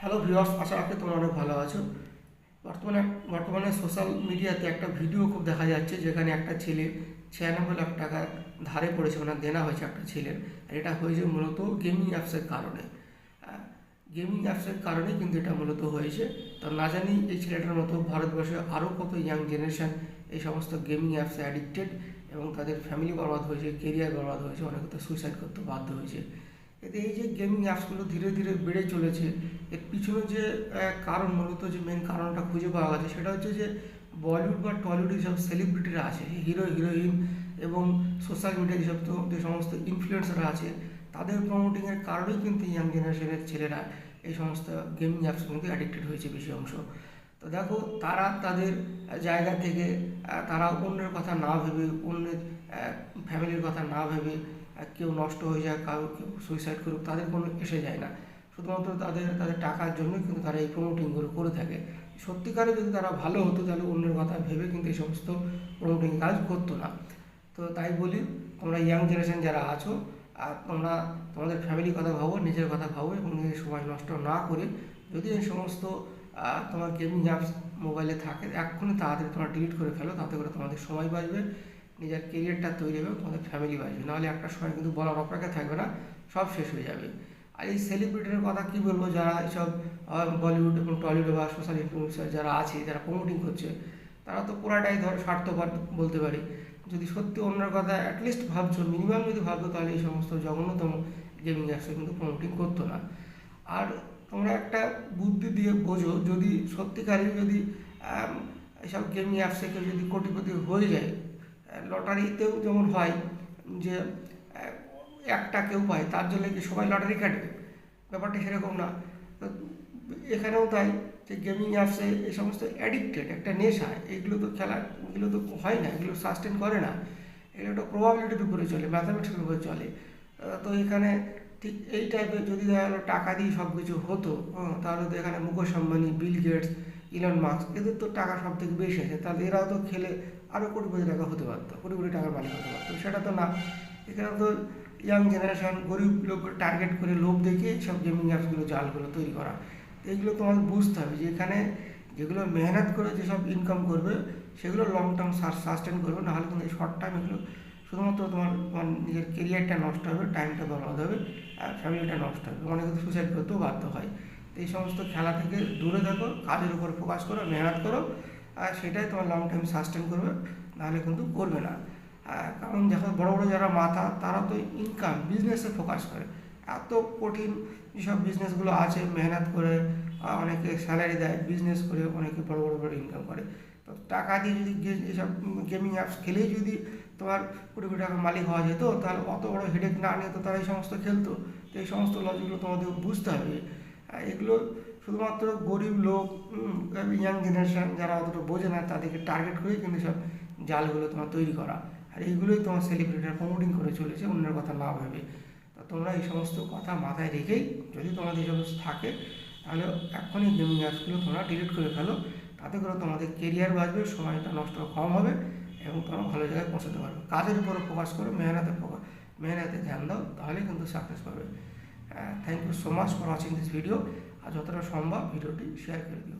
Hello viewers আশা রাখি তোমরা অনেক ভালো আছো। বর্তমানে বর্তমানে সোশ্যাল মিডিয়াতে একটা ভিডিও খুব দেখা যাচ্ছে, যেখানে একটা ছেলে ছিয়ানব্বই লাখ টাকা ধারে পড়েছে মানে দেনা হয়েছে একটা ছেলের, আর এটা হয়েছে মূলত গেমিং অ্যাপসের কারণে। গেমিং অ্যাপসের কারণে কিন্তু এটা মূলত হয়েছে। তো না জানি এই ছেলেটার মতো ভারতবর্ষে আরও কত ইয়াং জেনারেশন এই সমস্ত গেমিং অ্যাপসে অ্যাডিক্টেড এবং তাদের ফ্যামিলি বরবাদ হয়েছে কেরিয়ার বরবাদ হয়েছে, অনেকে তো সুইসাইড করতে বাধ্য হয়েছে। এতে এই যে গেমিং অ্যাপসগুলো ধীরে ধীরে বেড়ে চলেছে এর পিছনে যে কারণ মূলত যে মেন কারণটা খুঁজে পাওয়া গেছে সেটা হচ্ছে যে, বলিউড বা টলিউড যেসব সেলিব্রিটিরা আছে হিরো হিরোইন এবং সোশ্যাল মিডিয়া যেসব তো, যে সমস্ত ইনফ্লুয়েন্সাররা আছে, তাদের প্রমোটিংয়ের কারণেই কিন্তু ইয়াং জেনারেশনের ছেলেরা এই সমস্ত গেমিং অ্যাপস কিন্তু অ্যাডিক্টেড হয়েছে বেশি অংশ। তো দেখো, তারা তাদের জায়গা থেকে তারা অন্যের কথা না ভেবে, অন্যের ফ্যামিলির কথা না ভেবে কেউ নষ্ট হয়ে যায় কাউ কেউ সুইসাইড করুক, তাদের কোনো এসে যায় না। শুধুমাত্র তাদের তাদের টাকার জন্যই কিন্তু তারা এই প্রমোটিংগুলো করে থাকে। সত্যিকারে যদি তারা ভালো হতো, তাহলে অন্যের কথা ভেবে কিন্তু এই সমস্ত প্রমোটিং কাজ করতো না। তো তাই বলি, তোমরা ইয়াং জেনারেশন যারা আছো, আর তোমরা তোমাদের ফ্যামিলির কথা ভাবো, নিজের কথা ভাবো, এবং নিজের সময় নষ্ট না করে যদি এই সমস্ত তোমার গেমিং অ্যাপস মোবাইলে থাকে, এক্ষুনি তাড়াতাড়ি তোমরা ডিলিট করে ফেলো, তাতে করে তোমাদের সময় বাঁচবে, নিজের কেরিয়ারটা তৈরি হবে, তোমাদের ফ্যামিলি বাঁচবে। নাহলে একটা সময় কিন্তু বলার অপেক্ষা থাকবে না, সব শেষ হয়ে যাবে। আর এই সেলিব্রিটির কথা কি বলব? যারা এইসব বলিউড এবং টলিউড বা সোশ্যাল ইনফ্লুয়েন্সার যারা আছে, যারা প্রমোটিং করছে, তারা তো পুরাটাই ধর স্বার্থপর বলতে পারি। যদি সত্যি অন্যের কথা অ্যাটলিস্ট ভাবছ মিনিমাম যদি ভাবতো তাহলে এই সমস্ত জঘন্যতম গেমিং অ্যাপসে কিন্তু প্রমোটিং করতো না। আর তোমরা একটা বুদ্ধি দিয়ে বোঝো, যদি সত্যিকারই যদি এসব গেমিং অ্যাপসে কেউ যদি কোটিপতি হয়ে যায় লটারিতেও যেমন হয়, যে একটা কেউ পায় তার জন্য কি সবাই লটারি কাটবে ব্যাপারটা সেরকম না। এখানেও তাই যে গেমিং অ্যাপসে এই সমস্ত অ্যাডিক্টেড একটা নেশা এগুলো তো খেলা এগুলো তো হয় না এগুলো সাস্টেন করে না। এগুলো একটা প্রবাবিলিটির উপরে চলে ম্যাথামেটিক্সের উপরে চলে। তো এখানে ঠিক এই টাইপের যদি দেখা গেলো টাকা দিয়ে সব কিছু হতো হ্যাঁ, তাহলে তো এখানে Mukesh Ambani Bill Gates Elon Musk এদের তো টাকা সব থেকে বেশি আছে। তাহলে এরাও তো খেলে আরও কোটি কোটি টাকা হতে পারতো কোটি কোটি টাকার মালিক হতে পারতো। সেটা তো না। এখানে তো ইয়াং জেনারেশন গরিব লোক টার্গেট করে লোভ দেখিয়ে সব গেমিং অ্যাপসগুলো জালগুলো তৈরি করা। এইগুলো তোমাকে বুঝতে হবে যে এখানে যেগুলো মেহনত করে যেসব ইনকাম করবে, সেগুলো লং টার্ম সাস্টেন করবে, নাহলে কিন্তু শর্ট টাইম এগুলো শুধুমাত্র তোমার তোমার নিজের কেরিয়ারটা নষ্ট হবে টাইমটা বরবাদ হবে, আর ফ্যামিলিটা নষ্ট হবে। অনেকে তো সুসাইড করতেও বাধ্য হয়। তো এই সমস্ত খেলা থেকে দূরে থাকো, কাজের উপর ফোকাস করো, মেহনত করো, আর সেটাই তোমার লং টাইম সাস্টেন করবে, নাহলে কিন্তু করবে না। কারণ যখন বড় বড় যারা মাথা তারা তো ইনকাম বিজনেসে ফোকাস করে। এত কঠিন যেসব বিজনেসগুলো আছে, মেহনত করে অনেকে স্যালারি দেয় বিজনেস করে, অনেকে বড় বড় বড় ইনকাম করে। তো টাকা দিয়ে যদি এসব গেমিং অ্যাপস খেলেই যদি তোমার কোটি কোটি টাকার মালিক হওয়া যেত, তাহলে অত বড় হেডেক না নিয়ে তো তারা এই সমস্ত খেলতো। তো এই সমস্ত লজিকগুলো তোমাদের বুঝতে হবে। এগুলো শুধুমাত্র গরিব লোক ইয়াং জেনারেশন যারা অতটা বোঝে না, তাদেরকে টার্গেট করে কিন্তু সব জালগুলো তোমার তৈরি করা। আর এইগুলোই তোমার সেলিব্রিটিরা প্রমোটিং করে চলেছে, অন্যের কথা না ভেবে। তো তোমরা এই সমস্ত কথা মাথায় রেখেই যদি তোমাদের এই সমস্ত থাকে, তাহলে এখনই গেমিং অ্যাপসগুলো তোমরা ডিলিট করে ফেলো। তাতে করে তোমাদের কেরিয়ার বাঁচবে, সময়টা নষ্ট কম হবে এবং তোমরা ভালো জায়গায় পৌঁছাতে পারবে। কাজের উপরে ফোকাস করো, মেহনতে ফোকাস মেহনতে ধ্যান দাও তাহলে কিন্তু সাকসেস পাবে। Thank you so much for watching this video আর যতটা সম্ভব ভিডিওটি শেয়ার করে দিও।